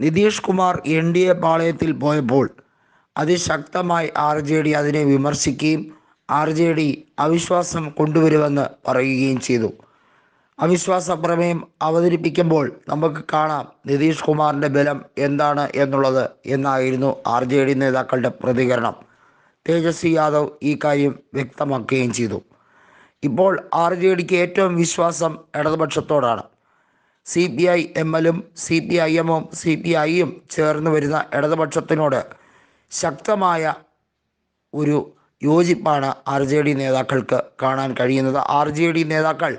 Nitish Kumar N D A പാളയത്തിൽ പോയപ്പോൾ അതിശക്തമായി ആർ ജെ ഡി അതിനെ വിമർശിക്കുകയും ആർ ജെ ഡി അവിശ്വാസം കൊണ്ടുവരുമെന്ന് പറയുകയും ചെയ്തു. അവിശ്വാസ പ്രമേയം അവതരിപ്പിക്കുമ്പോൾ നമുക്ക് കാണാം നിതീഷ് കുമാറിന്റെ ബലം എന്താണ് എന്നുള്ളത് എന്നായിരുന്നു ആർ ജെ ഡി നേതാക്കളുടെ പ്രതികരണം. തേജസ്വി യാദവ് ഈ കാര്യം വ്യക്തമാക്കുകയും ചെയ്തു. ഇപ്പോൾ ആർ ജെ ഡിക്ക് ഏറ്റവും വിശ്വാസം ഇടതുപക്ഷത്തോടാണ്. സി പി ഐ എം എല്ലും സി പി ഐ എമ്മും സി പി ഐയും ചേർന്ന് വരുന്ന ഇടതുപക്ഷത്തിനോട് ശക്തമായ ഒരു യോജിപ്പാണ് ആർ ജെ ഡി നേതാക്കൾക്ക് കാണാൻ കഴിയുന്നത്. ആർ ജെ ഡി നേതാക്കൾ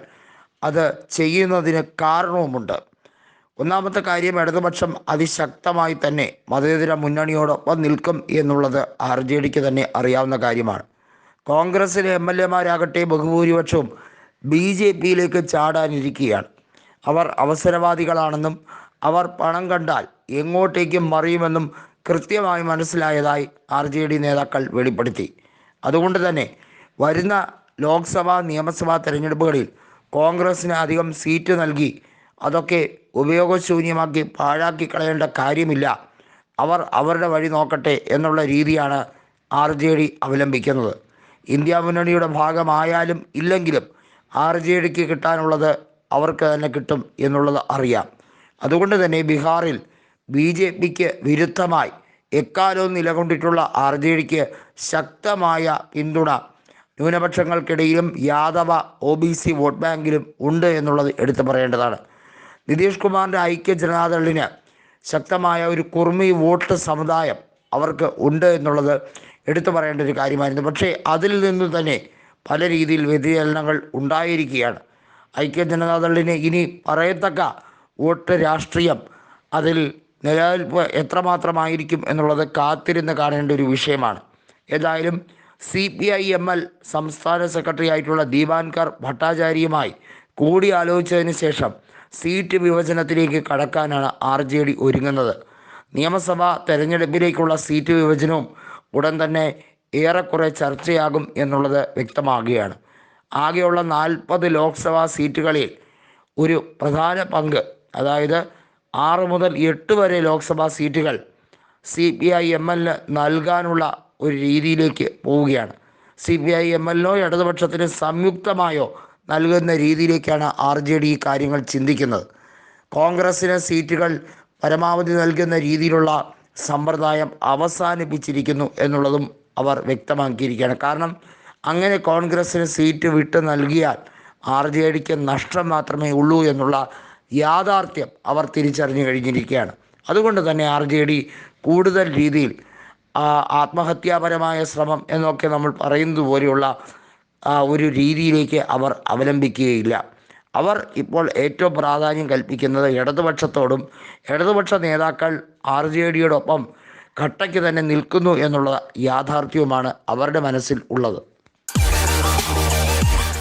അത് ചെയ്യുന്നതിന് കാരണവുമുണ്ട്. ഒന്നാമത്തെ കാര്യം ഇടതുപക്ഷം അതിശക്തമായി തന്നെ മതേതര മുന്നണിയോടൊപ്പം നിൽക്കും എന്നുള്ളത് ആർ ജെ ഡിക്ക് തന്നെ അറിയാവുന്ന കാര്യമാണ്. കോൺഗ്രസിലെ എം എൽ എമാരാകട്ടെ ബഹുഭൂരിപക്ഷവും ബി ജെ പിയിലേക്ക് ചാടാനിരിക്കുകയാണ്. അവർ അവസരവാദികളാണെന്നും അവർ പണം കണ്ടാൽ എങ്ങോട്ടേക്കും മറിയുമെന്നും കൃത്യമായി മനസ്സിലായതായി ആർ ജെ ഡി നേതാക്കൾ വെളിപ്പെടുത്തി. അതുകൊണ്ട് തന്നെ വരുന്ന ലോക്സഭാ നിയമസഭാ തെരഞ്ഞെടുപ്പുകളിൽ കോൺഗ്രസ്സിന് അധികം സീറ്റ് നൽകി അതൊക്കെ ഉപയോഗശൂന്യമാക്കി പാഴാക്കി കളയേണ്ട കാര്യമില്ല. അവർ അവരുടെ വഴി നോക്കട്ടെ എന്നുള്ള രീതിയാണ് ആർ ജെ ഡി അവലംബിക്കുന്നത്. ഇന്ത്യ മുന്നണിയുടെ ഭാഗമായാലും ഇല്ലെങ്കിലും ആർ ജെ ഡിക്ക് കിട്ടാനുള്ളത് അവർക്ക് തന്നെ കിട്ടും എന്നുള്ളത് അറിയാം. അതുകൊണ്ട് തന്നെ ബീഹാറിൽ ബി ജെ പിക്ക് വിരുദ്ധമായി എക്കാലവും നിലകൊണ്ടിട്ടുള്ള ആർ ജെ ഡിക്ക് ശക്തമായ പിന്തുണ. ന്യൂനപക്ഷങ്ങൾക്കിടയിലും Yadav O B C vote ബാങ്കിലും ഉണ്ട് എന്നുള്ളത് എടുത്തു പറയേണ്ടതാണ്. നിതീഷ് കുമാറിന്റെ ഐക്യ ജനതാദളിന് ശക്തമായ ഒരു കുർമി വോട്ട് സമുദായം അവർക്ക് ഉണ്ട് എന്നുള്ളത് എടുത്തു പറയേണ്ട ഒരു കാര്യമായിരുന്നു. പക്ഷേ അതിൽ നിന്ന് തന്നെ പല രീതിയിൽ വ്യതിചലനങ്ങൾ ഉണ്ടായിരിക്കുകയാണ്. ഐക്യ ജനതാദളിന് ഇനി പറയത്തക്ക വോട്ട് രാഷ്ട്രീയം അതിൽ നിലനിൽപ്പ് എത്രമാത്രമായിരിക്കും എന്നുള്ളത് കാത്തിരുന്ന് കാണേണ്ട ഒരു വിഷയമാണ്. ഏതായാലും C P I M L സംസ്ഥാന സെക്രട്ടറി ആയിട്ടുള്ള ദീപാൻകർ ഭട്ടാചാര്യയുമായി കൂടിയാലോചിച്ചതിന് ശേഷം സീറ്റ് വിഭജനത്തിലേക്ക് കടക്കാനാണ് ആർ ജെ ഡി ഒരുങ്ങുന്നത്. നിയമസഭാ തെരഞ്ഞെടുപ്പിലേക്കുള്ള സീറ്റ് വിഭജനവും ഉടൻ തന്നെ ഏറെക്കുറെ ചർച്ചയാകും എന്നുള്ളത് വ്യക്തമാകുകയാണ്. ആകെയുള്ള നാൽപ്പത് ലോക്സഭാ സീറ്റുകളിൽ ഒരു പ്രധാന പങ്ക് അതായത് ആറ് മുതൽ എട്ട് വരെ ലോക്സഭാ സീറ്റുകൾ സി പി ഐ എം എല്ലിന് നൽകാനുള്ള ഒരു രീതിയിലേക്ക് പോവുകയാണ്. സി പി ഐ എം എല്ലിനോ ഇടതുപക്ഷത്തിന് സംയുക്തമായോ നൽകുന്ന രീതിയിലേക്കാണ് ആർ ജെ ഡി കാര്യങ്ങൾ ചിന്തിക്കുന്നത്. കോൺഗ്രസ്സിന് സീറ്റുകൾ പരമാവധി നൽകുന്ന രീതിയിലുള്ള സമ്പ്രദായം അവസാനിപ്പിച്ചിരിക്കുന്നു എന്നുള്ളതും അവർ വ്യക്തമാക്കിയിരിക്കുകയാണ്. കാരണം അങ്ങനെ കോൺഗ്രസ്സിന് സീറ്റ് വിട്ടു നൽകിയാൽ ആർ ജെ ഡിക്ക് നഷ്ടം മാത്രമേ ഉള്ളൂ എന്നുള്ള യാഥാർത്ഥ്യം അവർ തിരിച്ചറിഞ്ഞു കഴിഞ്ഞിരിക്കുകയാണ്. അതുകൊണ്ട് തന്നെ ആർ ജെ ഡി കൂടുതൽ രീതിയിൽ ആത്മഹത്യാപരമായ ശ്രമം എന്നൊക്കെ നമ്മൾ പറയുന്നത് പോലെയുള്ള ഒരു രീതിയിലേക്ക് അവർ അവലംബിക്കുകയില്ല. അവർ ഇപ്പോൾ ഏറ്റവും പ്രാധാന്യം കൽപ്പിക്കുന്നത് ഇടതുപക്ഷത്തോടും ഇടതുപക്ഷ നേതാക്കൾ ആർ ജെ ഡിയോടൊപ്പം കട്ടയ്ക്ക് തന്നെ നിൽക്കുന്നു എന്നുള്ള യാഥാർത്ഥ്യവുമാണ് അവരുടെ മനസ്സിൽ ഉള്ളത്.